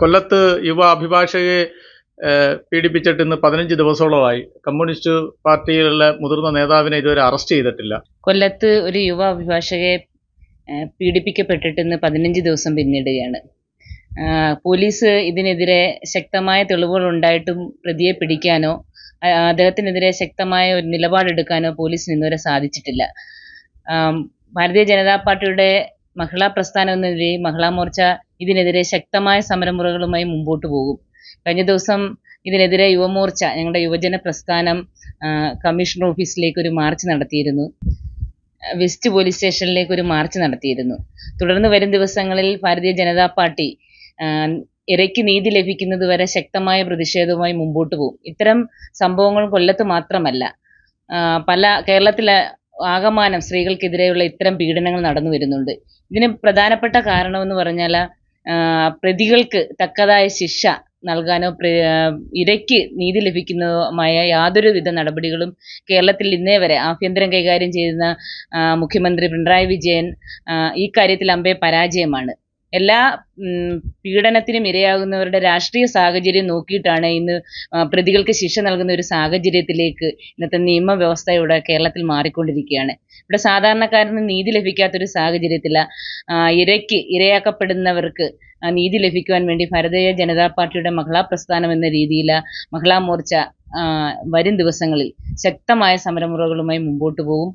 കൊല്ലത്ത് യുവ അഭിഭാഷകയെ പീഡിപ്പിച്ചിട്ട് ഇന്ന് പതിനഞ്ച് ദിവസങ്ങളായി കമ്മ്യൂണിസ്റ്റ് പാർട്ടിയിലുള്ള മുതിർന്ന നേതാവിനെ ഇതുവരെ അറസ്റ്റ് ചെയ്തിട്ടില്ല. കൊല്ലത്ത് ഒരു യുവ അഭിഭാഷകയെ പീഡിപ്പിക്കപ്പെട്ടിട്ട് ഇന്ന് പതിനഞ്ച് ദിവസം പിന്നിടുകയാണ്. പോലീസ് ഇതിനെതിരെ ശക്തമായ തെളിവുകൾ ഉണ്ടായിട്ടും പ്രതിയെ പിടിക്കാനോ അദ്ദേഹത്തിനെതിരെ ശക്തമായ ഒരു നിലപാടെടുക്കാനോ പോലീസിന് ഇന്നുവരെ സാധിച്ചിട്ടില്ല. ഭാരതീയ ജനതാ പാർട്ടിയുടെ മഹിളാ പ്രസ്ഥാനം പ്രസ്ഥാനത്തിനെതിരെയും മഹിളാ മോർച്ച ഇതിനെതിരെ ശക്തമായ സമരമുറകളുമായി മുമ്പോട്ട് പോകും. കഴിഞ്ഞ ദിവസം ഇതിനെതിരെ യുവമോർച്ച ഞങ്ങളുടെ യുവജന പ്രസ്ഥാനം കമ്മീഷണർ ഓഫീസിലേക്ക് ഒരു മാർച്ച് നടത്തിയിരുന്നു. വെസ്റ്റ് പോലീസ് സ്റ്റേഷനിലേക്ക് ഒരു മാർച്ച് നടത്തിയിരുന്നു. തുടർന്ന് വരും ദിവസങ്ങളിൽ ഭാരതീയ ജനതാ പാർട്ടി ഇരയ്ക്ക് നീതി ലഭിക്കുന്നത് വരെ ശക്തമായ പ്രതിഷേധവുമായി മുമ്പോട്ട് പോകും. ഇത്തരം സംഭവങ്ങൾ കൊല്ലത്ത് മാത്രമല്ല. പല കേരളത്തിലെ ആകമാനം സ്ത്രീകൾക്കെതിരെയുള്ള ഇത്തരം പീഡനങ്ങൾ നടന്നു വരുന്നുണ്ട്. ഇതിന് പ്രധാനപ്പെട്ട കാരണമെന്ന് പറഞ്ഞാൽ പ്രതികൾക്ക് തക്കതായ ശിക്ഷ നൽകാനോ ഇരയ്ക്ക് നീതി ലഭിക്കുന്നതുമായ യാതൊരുവിധ നടപടികളും കേരളത്തിൽ ഇന്നേ വരെ ആഭ്യന്തരം കൈകാര്യം ചെയ്യുന്ന മുഖ്യമന്ത്രി പിണറായി വിജയൻ ഈ കാര്യത്തിൽ അമ്പേ പരാജയമാണ്. എല്ലാ പീഡനത്തിനും ഇരയാകുന്നവരുടെ രാഷ്ട്രീയ സാഹചര്യം നോക്കിയിട്ടാണ് ഇന്ന് പ്രതികൾക്ക് ശിക്ഷ നൽകുന്ന ഒരു സാഹചര്യത്തിലേക്ക് ഇന്നത്തെ നിയമവ്യവസ്ഥ ഇവിടെ കേരളത്തിൽ മാറിക്കൊണ്ടിരിക്കുകയാണ്. ഇവിടെ സാധാരണക്കാരന് നീതി ലഭിക്കാത്തൊരു സാഹചര്യത്തില ഇരയ്ക്ക് ഇരയാക്കപ്പെടുന്നവർക്ക് നീതി ലഭിക്കുവാൻ വേണ്ടി ഭാരതീയ ജനതാ പാർട്ടിയുടെ മഹിളാ പ്രസ്ഥാനം എന്ന രീതിയിൽ മഹിളാ മോർച്ച വരും ദിവസങ്ങളിൽ ശക്തമായ സമരമുറകളുമായി മുമ്പോട്ട് പോകും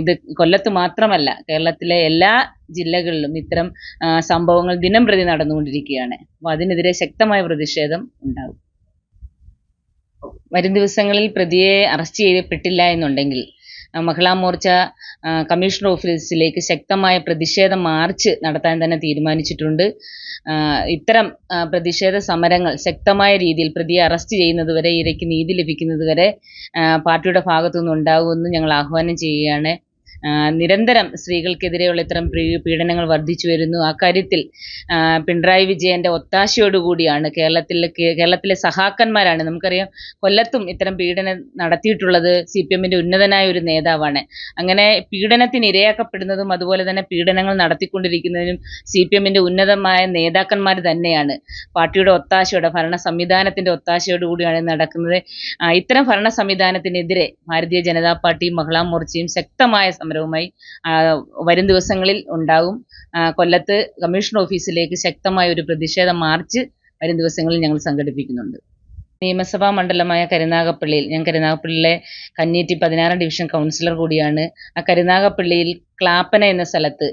ഇത് കൊല്ലത്ത് മാത്രമല്ല കേരളത്തിലെ എല്ലാ ജില്ലകളിലും ഇത്തരം സംഭവങ്ങൾ ദിനം പ്രതി നടന്നുകൊണ്ടിരിക്കുകയാണ്. അപ്പോൾ അതിനെതിരെ ശക്തമായ പ്രതിഷേധം ഉണ്ടാകും. വരും ദിവസങ്ങളിൽ പ്രതിയെ അറസ്റ്റ് ചെയ്യപ്പെട്ടില്ല എന്നുണ്ടെങ്കിൽ മഹിളാ മോർച്ച കമ്മീഷണർ ഓഫീസിലേക്ക് ശക്തമായ പ്രതിഷേധ മാർച്ച് നടത്താൻ തന്നെ തീരുമാനിച്ചിട്ടുണ്ട്. ഇത്തരം പ്രതിഷേധ സമരങ്ങൾ ശക്തമായ രീതിയിൽ പ്രതിയെ അറസ്റ്റ് ചെയ്യുന്നത് വരെ ഇരയ്ക്ക് നീതി ലഭിക്കുന്നത് വരെ പാർട്ടിയുടെ ഭാഗത്തു നിന്ന് ഉണ്ടാകുമെന്ന് ഞങ്ങൾ ആഹ്വാനം ചെയ്യുകയാണ്. നിരന്തരം സ്ത്രീകൾക്കെതിരെയുള്ള ഇത്തരം പീഡനങ്ങൾ വർദ്ധിച്ചു വരുന്നു. അക്കാര്യത്തിൽ പിണറായി വിജയന്റെ ഒത്താശയോടുകൂടിയാണ് കേരളത്തിലെ കേരളത്തിലെ സഹാക്കന്മാരാണ്. നമുക്കറിയാം കൊല്ലത്തും ഇത്തരം പീഡനം നടത്തിയിട്ടുള്ളത് സി പി ഉന്നതനായ ഒരു നേതാവാണ്. അങ്ങനെ പീഡനത്തിന് ഇരയാക്കപ്പെടുന്നതും അതുപോലെ തന്നെ പീഡനങ്ങൾ നടത്തിക്കൊണ്ടിരിക്കുന്നതിനും സി പി ഉന്നതമായ നേതാക്കന്മാർ തന്നെയാണ്. പാർട്ടിയുടെ ഒത്താശയോടെ ഭരണ സംവിധാനത്തിന്റെ ഒത്താശയോടുകൂടിയാണ് നടക്കുന്നത്. ഇത്തരം ഭരണ സംവിധാനത്തിനെതിരെ ഭാരതീയ ജനതാ പാർട്ടിയും മഹിളാ മോർച്ചയും ശക്തമായ ആ, വരും ദിവസങ്ങളിൽ ഉണ്ടാകും. കൊല്ലത്ത് കമ്മീഷൻ ഓഫീസിലേക്ക് ശക്തമായ ഒരു പ്രതിഷേധ മാർച്ച് വരും ദിവസങ്ങളിൽ ഞങ്ങൾ സംഘടിപ്പിക്കുന്നുണ്ട്. നിയമസഭാ മണ്ഡലമായ കരുനാഗപ്പള്ളിയിൽ ഞാൻ കരുനാഗപ്പള്ളിയിലെ കന്നീറ്റി പതിനാറാം ഡിവിഷൻ കൗൺസിലർ കൂടിയാണ്. ആ കരുനാഗപ്പള്ളിയിൽ ക്ലാപ്പന എന്ന സ്ഥലത്ത്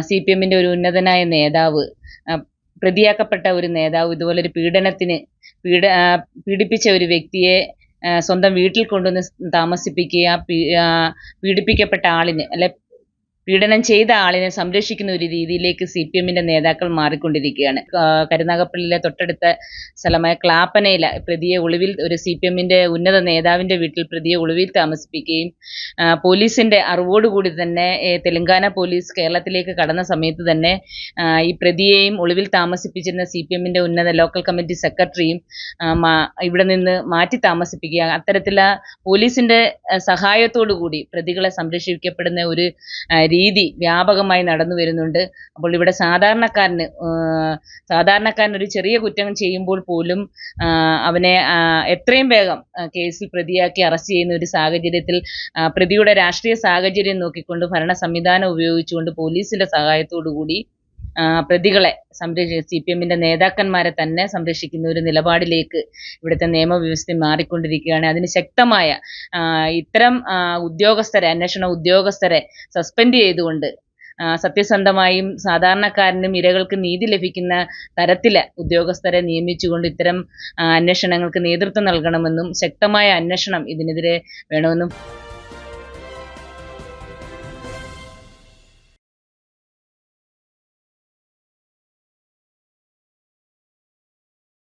സി പി എമ്മിന്റെ ഒരു ഉന്നതനായ നേതാവ് പ്രതിയാക്കപ്പെട്ട ഒരു നേതാവ് ഇതുപോലൊരു പീഡനത്തിന് പീഡ പീഡിപ്പിച്ച ഒരു വ്യക്തിയെ സ്വന്തം വീട്ടിൽ കൊണ്ടുവന്ന് താമസിപ്പിക്കുക പീഡിപ്പിക്കപ്പെട്ട ആളിനെ അല്ലെ പീഡനം ചെയ്ത ആളിനെ സംരക്ഷിക്കുന്ന ഒരു രീതിയിലേക്ക് സി പി എമ്മിന്റെ നേതാക്കൾ മാറിക്കൊണ്ടിരിക്കുകയാണ്. കരുനാഗപ്പള്ളിയിലെ തൊട്ടടുത്ത സ്ഥലമായ ക്ലാപ്പനയില പ്രതിയെ ഒളിവിൽ ഒരു സി പി എമ്മിന്റെ ഉന്നത നേതാവിന്റെ വീട്ടിൽ പ്രതിയെ ഒളിവിൽ താമസിപ്പിക്കുകയും പോലീസിന്റെ അറിവോടുകൂടി തന്നെ തെലങ്കാന പോലീസ് കേരളത്തിലേക്ക് കടന്ന സമയത്ത് തന്നെ ഈ പ്രതിയെയും ഒളിവിൽ താമസിപ്പിച്ചിരുന്ന സി പി എമ്മിന്റെ ഉന്നത ലോക്കൽ കമ്മിറ്റി സെക്രട്ടറിയും ഇവിടെ നിന്ന് മാറ്റി താമസിപ്പിക്കുക അത്തരത്തിലുള്ള പോലീസിന്റെ സഹായത്തോടു കൂടി പ്രതികളെ സംരക്ഷിക്കപ്പെടുന്ന ഒരു ആ, രീതി വ്യാപകമായി നടന്നു വരുന്നുണ്ട്. അപ്പോൾ ഇവിടെ സാധാരണക്കാരന് സാധാരണക്കാരൻ ഒരു ചെറിയ കുറ്റം ചെയ്യുമ്പോൾ പോലും അവനെ എത്രയും വേഗം കേസിൽ പ്രതിയാക്കി അറസ്റ്റ് ചെയ്യുന്ന ഒരു സാഹചര്യത്തിൽ പ്രതിയുടെ രാഷ്ട്രീയ സാഹചര്യം നോക്കിക്കൊണ്ട് ഭരണ സംവിധാനം ഉപയോഗിച്ചുകൊണ്ട് പോലീസിന്റെ സഹായത്തോടു കൂടി പ്രതികളെ സംരക്ഷി സി പി എമ്മിന്റെ നേതാക്കന്മാരെ തന്നെ സംരക്ഷിക്കുന്ന ഒരു നിലപാടിലേക്ക് ഇവിടുത്തെ നിയമവ്യവസ്ഥ മാറിക്കൊണ്ടിരിക്കുകയാണ്. അതിന് ശക്തമായ ഇത്തരം ഉദ്യോഗസ്ഥരെ അന്വേഷണ ഉദ്യോഗസ്ഥരെ സസ്പെൻഡ് ചെയ്തുകൊണ്ട് സത്യസന്ധമായും സാധാരണക്കാരനും ഇരകൾക്ക് നീതി ലഭിക്കുന്ന തരത്തിൽ ഉദ്യോഗസ്ഥരെ നിയമിച്ചുകൊണ്ട് ഇത്തരം അന്വേഷണങ്ങൾക്ക് നേതൃത്വം നൽകണമെന്നും ശക്തമായ അന്വേഷണം ഇതിനെതിരെ വേണമെന്നും